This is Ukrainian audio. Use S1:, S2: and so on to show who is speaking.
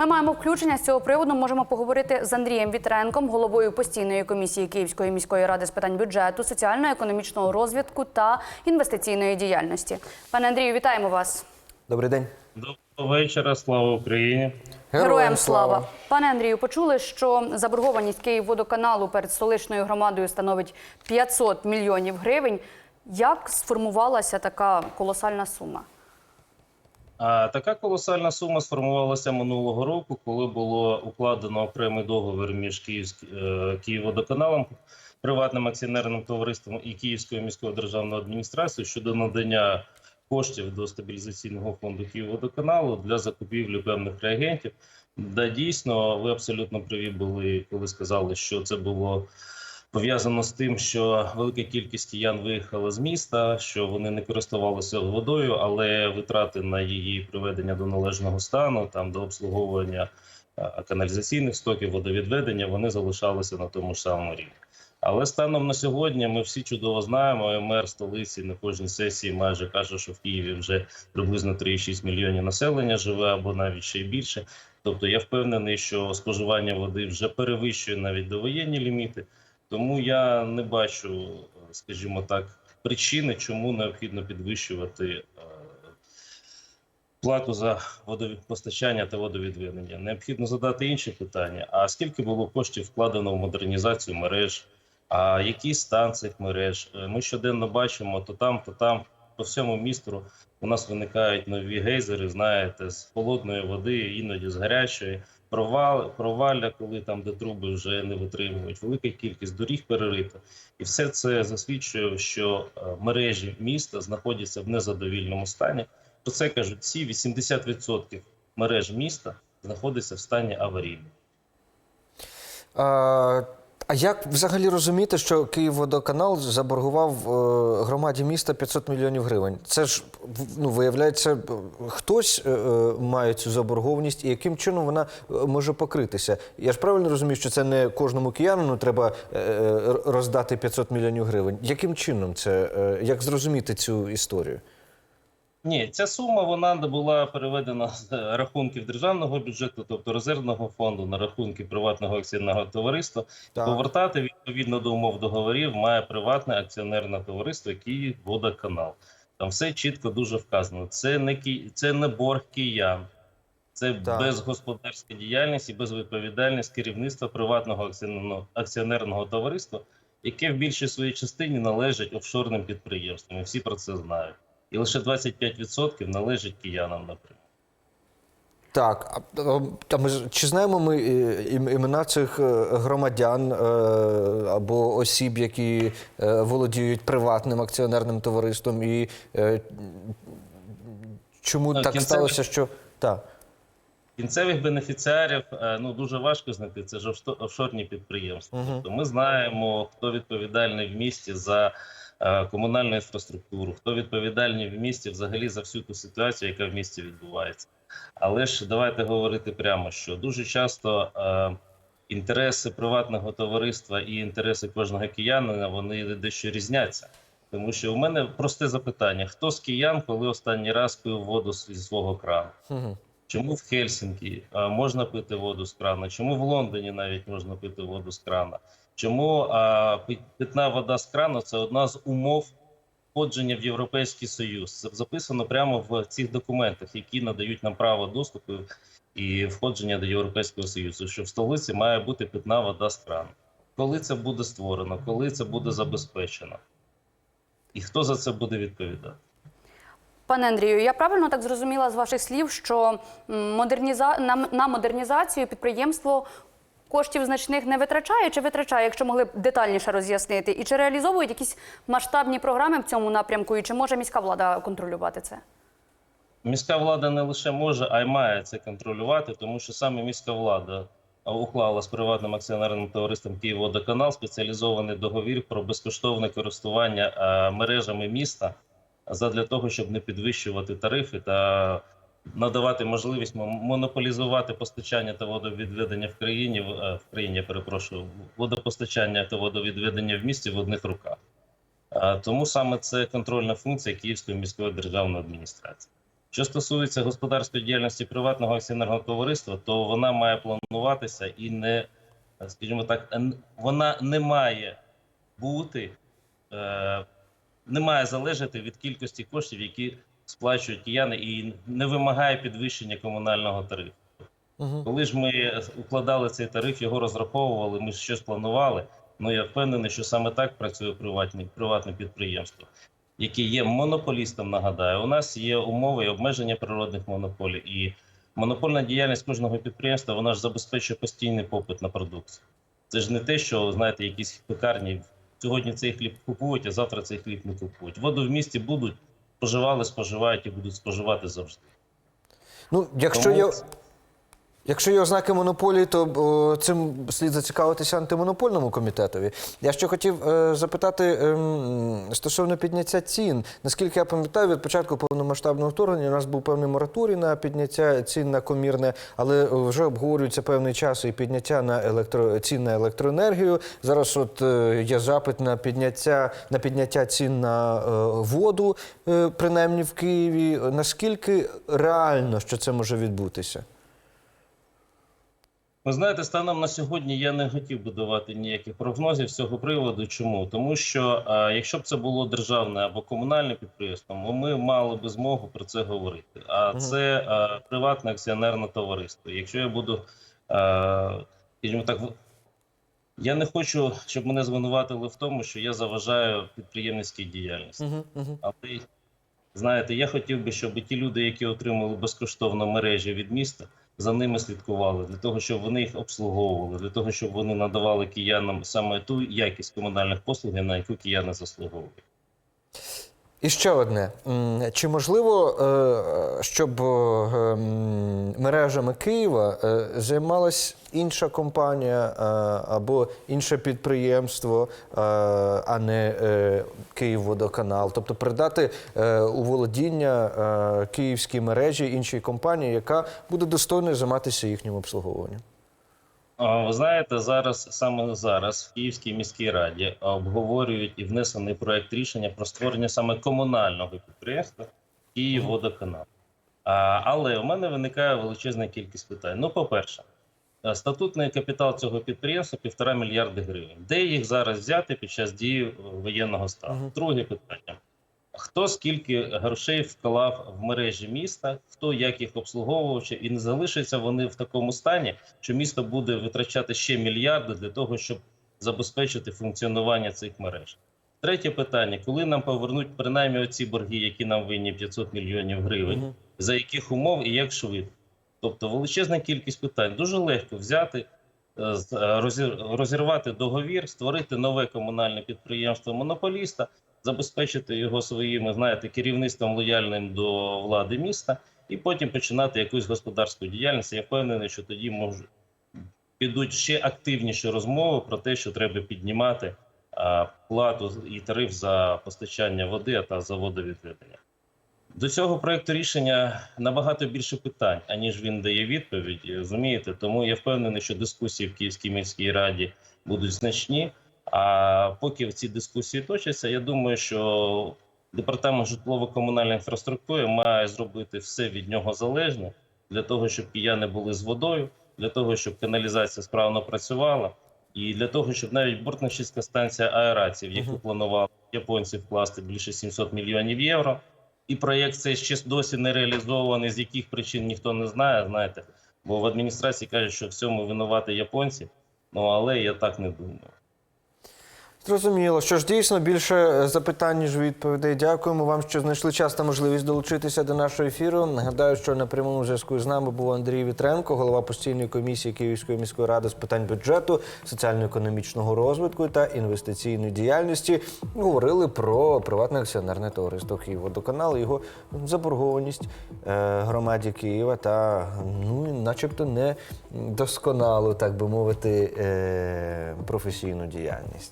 S1: Ми маємо включення з цього приводу. Можемо поговорити з Андрієм Вітренком, головою постійної комісії Київської міської ради з питань бюджету, соціально-економічного розвитку та інвестиційної діяльності. Пане Андрію, вітаємо вас.
S2: Добрий день.
S3: Доброго вечора, слава Україні.
S1: Героям слава. Пане Андрію, почули, що заборгованість Київводоканалу перед столичною громадою становить 500 мільйонів гривень. Як сформувалася така колосальна сума?
S3: А така колосальна сума сформувалася минулого року, коли було укладено окремий договір між Київськ... е, Київводоканалом, приватним акціонерним товариством і Київською міською державною адміністрацією щодо надання коштів до стабілізаційного фонду Київводоканалу для закупівлі певних реагентів. Да, дійсно, ви абсолютно праві були, коли сказали, що це було пов'язано з тим, що велика кількість киян виїхала з міста, що вони не користувалися водою, але витрати на її приведення до належного стану, там до обслуговування каналізаційних стоків, водовідведення, вони залишалися на тому ж самому рівні. Але станом на сьогодні ми всі чудово знаємо, мер столиці на кожній сесії майже каже, що в Києві вже приблизно 3,6 мільйонів населення живе або навіть ще й більше. Тобто я впевнений, що споживання води вже перевищує навіть довоєнні ліміти. Тому я не бачу, скажімо так, причини, чому необхідно підвищувати е, плату за водопостачання та водовідведення. Необхідно задати інші питання: а скільки було коштів вкладено в модернізацію мереж? А який стан цих мереж? Е, Ми щоденно бачимо то там, то там, по всьому місту у нас виникають нові гейзери, знаєте, з холодної води, іноді з гарячої. Провал, провалля, коли там, де труби вже не витримують, велика кількість доріг перерита, і все це засвідчує, що е, мережі міста знаходяться в незадовільному стані. Про це кажуть всі 80% мереж міста знаходяться в стані аварійному.
S2: А, як взагалі розуміти, що Київводоканал заборгував е, громаді міста 500 мільйонів гривень? Це ж ну, виявляється, хтось е, е, має цю заборгованість, і яким чином вона може покритися? Я ж правильно розумію, що це не кожному киянину треба роздати 500 мільйонів гривень. Яким чином це? Як зрозуміти цю історію?
S3: Ні, ця сума вона була переведена з рахунків державного бюджету, тобто резервного фонду, на рахунки приватного акціонерного товариства.
S2: Так.
S3: Повертати відповідно до умов договорів має приватне акціонерне товариство Київводоканал. Там все чітко дуже вказано. Це не ки... це не борг киян, це
S2: Так.
S3: безгосподарська діяльність і безвідповідальність керівництва приватного акціонерного, акціонерного товариства, яке в більшій своїй частині належить офшорним підприємствам. І всі про це знають. І лише 25% належить киянам, наприклад.
S2: Так, а, ми чи знаємо ми е, імена цих е, громадян е, або осіб, які володіють приватним акціонерним товариством, і чому
S3: Так,
S2: так
S3: кінцевий-
S2: сталося, що так.
S3: Кінцевих бенефіціарів ну дуже важко знайти. Це ж офшорні підприємства.
S2: Мгм.
S3: Тобто ми знаємо, хто відповідальний в місті за комунальну інфраструктуру, хто відповідальний в місті взагалі за всю ту ситуацію, яка в місті відбувається. Але ж давайте говорити прямо, що дуже часто е, інтереси приватного товариства і інтереси кожного киянина вони дещо різняться. Тому що у мене просте запитання: хто з киян, коли останній раз пив воду зі свого крану? Чому в Хельсінкі можна пити воду з крана? Чому в Лондоні навіть можна пити воду з крана? Чому питна вода з крану це одна з умов входження в Європейський Союз? Це записано прямо в цих документах, які надають нам право доступу і входження до Європейського Союзу, що в столиці має бути питна вода з крану. Коли це буде створено, коли це буде забезпечено? І хто за це буде відповідати?
S1: Пане Андрію, я правильно так зрозуміла з ваших слів, що модерніза... на модернізацію підприємство коштів значних не витрачає? Чи витрачає, якщо могли б детальніше роз'яснити, і чи реалізовують якісь масштабні програми в цьому напрямку, і чи може міська влада контролювати це?
S3: Міська влада не лише може, а й має це контролювати, тому що саме міська влада уклала з приватним акціонерним товариством «Київводоканал» спеціалізований договір про безкоштовне користування мережами міста задля того, щоб не підвищувати тарифи та надавати можливість мо- монополізувати постачання та водовідведення в країні в, е, країні, я перепрошую, водопостачання та водовідведення в місті в одних руках. Тому саме це контрольна функція Київської міської державної адміністрації. Що стосується господарської діяльності приватного акціонерного товариства, то вона має плануватися і не, скажімо так, вона не має бути, е, не має залежати від кількості коштів, які сплачують кияни, і не вимагає підвищення комунального тарифу.
S2: Угу.
S3: Коли ж ми укладали цей тариф, його розраховували, ми щось планували. Ну я впевнений, що саме так працює приватне, приватне підприємство, яке є монополістом. Нагадаю, у нас є умови і обмеження природних монополій, і монопольна діяльність кожного підприємства вона ж забезпечує постійний попит на продукцію. Це ж не те, що знаєте, якісь пекарні сьогодні цей хліб купують, а завтра цей хліб не купують. Воду в місті будуть споживали, споживають і будуть споживати завжди.
S2: Ну, якщо
S3: Тому
S2: є. Якщо є ознаки монополії, то о, цим слід зацікавитися антимонопольному комітетові. Я ще хотів е, запитати ем, стосовно підняття цін. Наскільки я пам'ятаю, від початку повномасштабного вторгнення у нас був певний мораторій на підняття цін на комірне, але е, вже обговорюється певний час і підняття на електро цін на електроенергію. Зараз от е, є запит на підняття на підняття цін на е, воду, е, принаймні в Києві. Наскільки реально, що це може відбутися?
S3: Ви знаєте, станом на сьогодні я не хотів би давати ніяких прогнозів з цього приводу. Чому? Тому що а, якщо б це було державне або комунальне підприємство, ми мали би змогу про це говорити. А це а, приватне акціонерне товариство. Якщо я буду, а, скажімо так, я не хочу, щоб мене звинуватили в тому, що я заважаю підприємницькій діяльності. Але знаєте, я хотів би, щоб ті люди, які отримали безкоштовно мережі від міста, за ними слідкували для того, щоб вони їх обслуговували, для того, щоб вони надавали киянам саме ту якість комунальних послуг, на яку кияни заслуговують.
S2: І ще одне. Чи можливо, е, щоб е, мережами Києва е, займалась інша компанія або інше підприємство, а не Київводоканал? Тобто передати у володіння київській мережі іншій компанії, яка буде достойною займатися їхнім обслуговуванням?
S3: Ви знаєте, зараз саме зараз в Київській міській раді обговорюють і внесений проект рішення про створення саме комунального підприємства Київводоканал. Але у мене виникає величезна кількість питань. Ну, по-перше, статутний капітал цього підприємства півтора мільярди гривень. Де їх зараз взяти під час дії воєнного стану? Друге питання. Хто скільки грошей вклав в мережі міста, хто як їх обслуговував, і не залишаться вони в такому стані, що місто буде витрачати ще мільярди для того, щоб забезпечити функціонування цих мереж. Третє питання: коли нам повернуть принаймні оці борги, які нам винні 500 мільйонів гривень, за яких умов і як швидко? Тобто величезна кількість питань. Дуже легко взяти, е, е, розірвати договір, створити нове комунальне підприємство монополіста, забезпечити його своїм, знаєте, керівництвом лояльним до влади міста, і потім починати якусь господарську діяльність. Я впевнений, що тоді можуть підуть ще активніші розмови про те, що треба піднімати а, плату і тариф за постачання води та за водовідведення. До цього проекту рішення набагато більше питань, аніж він дає відповіді. Розумієте, тому я впевнений, що дискусії в Київській міській раді будуть значні. А поки в ці дискусії точаться, я думаю, що департамент житлово-комунальної інфраструктури має зробити все від нього залежне для того, щоб кияни були з водою, для того, щоб каналізація справно працювала, і для того, щоб навіть бортночистська станція аерації, в яку планували японці вкласти більше 700 мільйонів євро. І проєкт цей ще досі не реалізований, з яких причин ніхто не знає, знаєте. Бо в адміністрації кажуть, що в цьому винуваті японці. Ну але я так не думаю.
S2: Зрозуміло. Що ж дійсно більше е, запитань, ніж відповідей. Дякуємо вам, що знайшли час та можливість долучитися до нашого ефіру. Нагадаю, що на прямому зв'язку з нами був Андрій Вітренко, голова постійної комісії Київської міської ради з питань бюджету, соціально-економічного розвитку та інвестиційної діяльності. Говорили про приватне акціонерне товариство Київводоканал, його заборгованість е, громаді Києва та ну, начебто не досконалу, так би мовити, е, професійну діяльність.